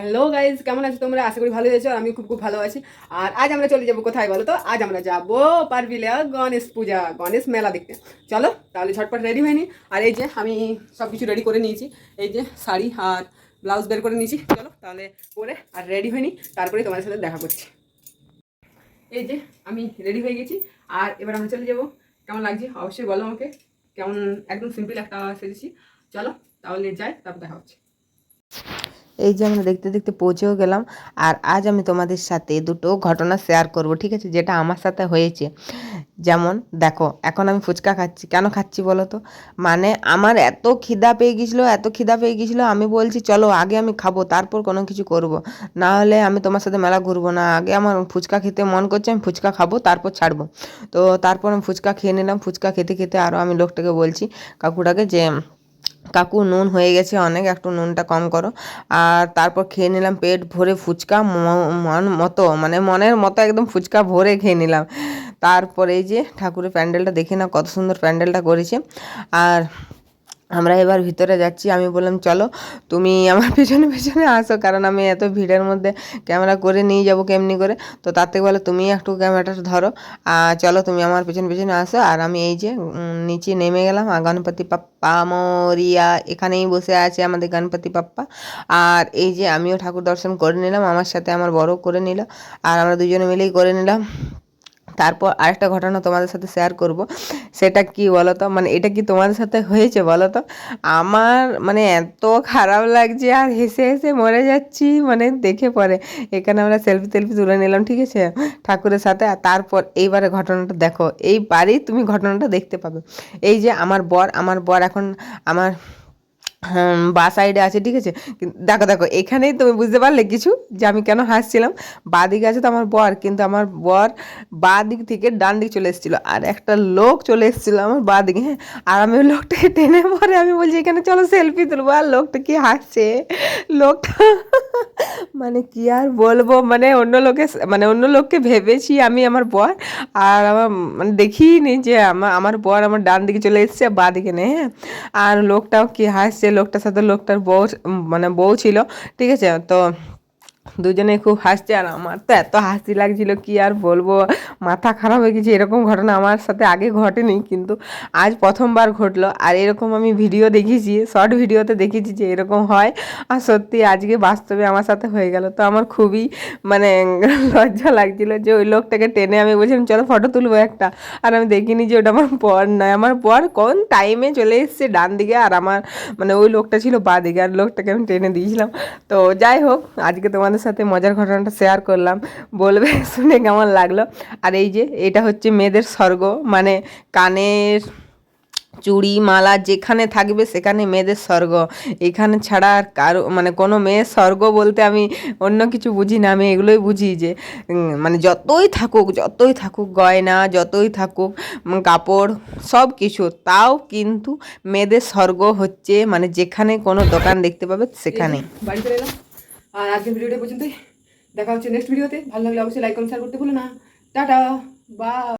Hello guys কেমন আছো তোমরা? আশা করি ভালো আছো আর আমি খুব খুব ভালো আছি। আর আজ আমরা চলে যাব কোথায় বলো তো? আজ আমরা যাব পারবিলিয়া গণেশ পূজা, গণেশ মেলা দেখতে। চলো, তাহলে ঝটপট রেডি হয়নি। আর এই যে আমি সব কিছু রেডি করে নিয়েছি। এই যে শাড়ি আর ব্লাউজ বের করে নিয়েছি। চলো, তাহলে পরে আর রেডি হয়নি। তারপরে তোমার সাথে দেখা করছি। এই যে আমি রেডি হয়ে গেছি। আর এবার আমরা চলে যাব। কেমন লাগছে? অবশ্যই বলো আমাকে। কেমন? একদম সিম্পল একটা সেজেছি। চলো, তাহলে যাই, তারপর দেখা হচ্ছে। এই যে আমরা দেখতে দেখতে পৌঁছেও গেলাম আর আজ আমি তোমাদের সাথে দুটো ঘটনা শেয়ার করব, ঠিক আছে? যেটা আমার সাথে হয়েছে। যেমন, দেখো, এখন আমি ফুচকা খাচ্ছি। কেন খাচ্ছি বলো তো? মানে আমার এত খিদা পেয়ে গেছিল এত খিদা পেয়ে গেছিল আমি বলছি, চলো, আগে আমি খাব, তারপর কোনো কিছু করব। না হলে আমি তোমার সাথে মেলা ঘুরবো না। আগে আমার ফুচকা খেতে মন করছে, আমি ফুচকা খাব, তারপর ছাড়বো। তো তারপর আমি ফুচকা খেয়ে নিলাম। ফুচকা খেতে খেতে আরও আমি লোকটাকে বলছি, কাকুটাকে যে কাকু নুন হয়ে গেছে অনেক, একটু নুনটা কম করো। আর তারপর খেয়ে নিলাম পেট ভরে ফুচকা, মন মতো মানে মনের মতো একদম ফুচকা ভরে খেয়ে নিলাম। তারপরে এই যে ঠাকুরের প্যান্ডেলটা দেখে না কত সুন্দর প্যান্ডেলটা করেছে। আর আমরা এবার ভিতরে যাচ্ছি। আমি বললাম, চলো, তুমি আমার পেছনে পেছনে আসো, কারণ আমি এত ভিড়ের মধ্যে ক্যামেরা করে নিয়ে যাব কেমনি করে? তো তার থেকে বলে, তুমি একটু ক্যামেরাটা ধরো আর চলো, তুমি আমার পেছনে পেছনে আসো। আর আমি এই যে নিচে নেমে গেলাম, আর গণপতি পাপ্পা মরিয়া এখানেই বসে আছে আমাদের গণপতি পাপ্পা। আর এই যে, আমিও ঠাকুর দর্শন করে নিলাম, আমার সাথে আমার বড় করে নিল, আর আমরা দুজনে মিলেই করে নিলাম। তারপর আরেকটা ঘটনা তোমাদের সাথে শেয়ার করব। সেটা কি বলো তো মানে এটা কি তোমাদের সাথে হয়েছে বলো তো আমার মানে এত খারাপ লাগছে আর হেসে হেসে মরে যাচ্ছি মানে দেখে পরে। এখানে আমরা সেলফি টেলফি তুলে নিলাম, ঠিক আছে? ঠাকুরের সাথে। আর তারপর এইবারে ঘটনাটা দেখো। এইবারেই তুমি ঘটনাটা দেখতে পাবে। এই যে আমার বর আমার বর এখন আমার বা সাইডে আছে, ঠিক আছে? দেখো দেখো, এখানেই তুমি বুঝতে পারলে কিছু, যে আমি কেন হাসছিলাম? বা দিকে আছে তো আমার বর, কিন্তু আমার বর বা দিক থেকে ডান দিকে চলে এসেছিল। আর একটা লোক চলে এসেছিল আমার বা দিকে হ্যাঁ? আর আমি ওই লোকটাকে টেনে পরে আমি বলছি, এখানে চলো সেলফি তুলবো। আর লোকটা কি হাসছে? লোকটা মানে কি আর বলব? মানে অন্য লোকে মানে অন্য লোককে ভেবেছি আমি আমার বর, আর আমার মানে দেখিনি যে আমার আমার বর আমার ডান দিকে চলে এসেছে বা দিকে নেই হ্যাঁ? আর লোকটাও কি হাসছে? লোকটার সাথে লোকটার বউ মানে বউ ছিল ঠিক আছে? তো দুজনে খুব হাসছে আর আমার তো এত হাসি লাগছিল কি আর বলব? মাথা খারাপ হয়ে গেছে, এরকম ঘটনা আমার সাথে আগে ঘটেনি, কিন্তু আজ প্রথমবার ঘটলো। আর এরকম আমি ভিডিও দেখেছি শর্ট ভিডিওতে দেখেছি যে এরকম হয়। আর সত্যি আজকে বাস্তবে আমার সাথে হয়ে গেল। তো আমার খুবই মানে লজ্জা লাগছিল যে ওই লোকটাকে টেনে আমি বলছিলাম, চলো ফটো তুলবো একটা। আর আমি দেখিনি যে ওটা আমার পর নয়, আমার পর কোন টাইমে চলে এসছে ডান দিকে আর আমার মানে ওই লোকটা ছিল বা দিকে, আর লোকটাকে আমি টেনে দিয়েছিলাম। তো যাই হোক, আজকে তোমাদের সাথে মজার ঘটনাটা শেয়ার করলাম। বলবে, শুনে কেমন লাগল? আর এই যে, এটা হচ্ছে মেয়েদের স্বর্গ। মানে কানের চুড়ি, মালা যেখানে থাকবে সেখানে মেয়েদের স্বর্গ। এখানে ছাড়া আর কারও মানে কোনো মেয়ের স্বর্গ বলতে আমি অন্য কিছু বুঝি না। আমি এগুলোই বুঝি যে মানে যতই থাকুক যতই থাকুক গয়না, যতই থাকুক কাপড় সব কিছু তাও কিন্তু মেয়েদের স্বর্গ হচ্ছে মানে যেখানে কোনো দোকান দেখতে পাবে, সেখানে। বাড়ি চলে এলাম। আর আজকের ভিডিওটা পর্যন্তই। দেখা হচ্ছে নেক্সট ভিডিওতে ভালো লাগলে অবশ্যই লাইক কমেন্ট শেয়ার করতে ভুলো না। টাটা! বা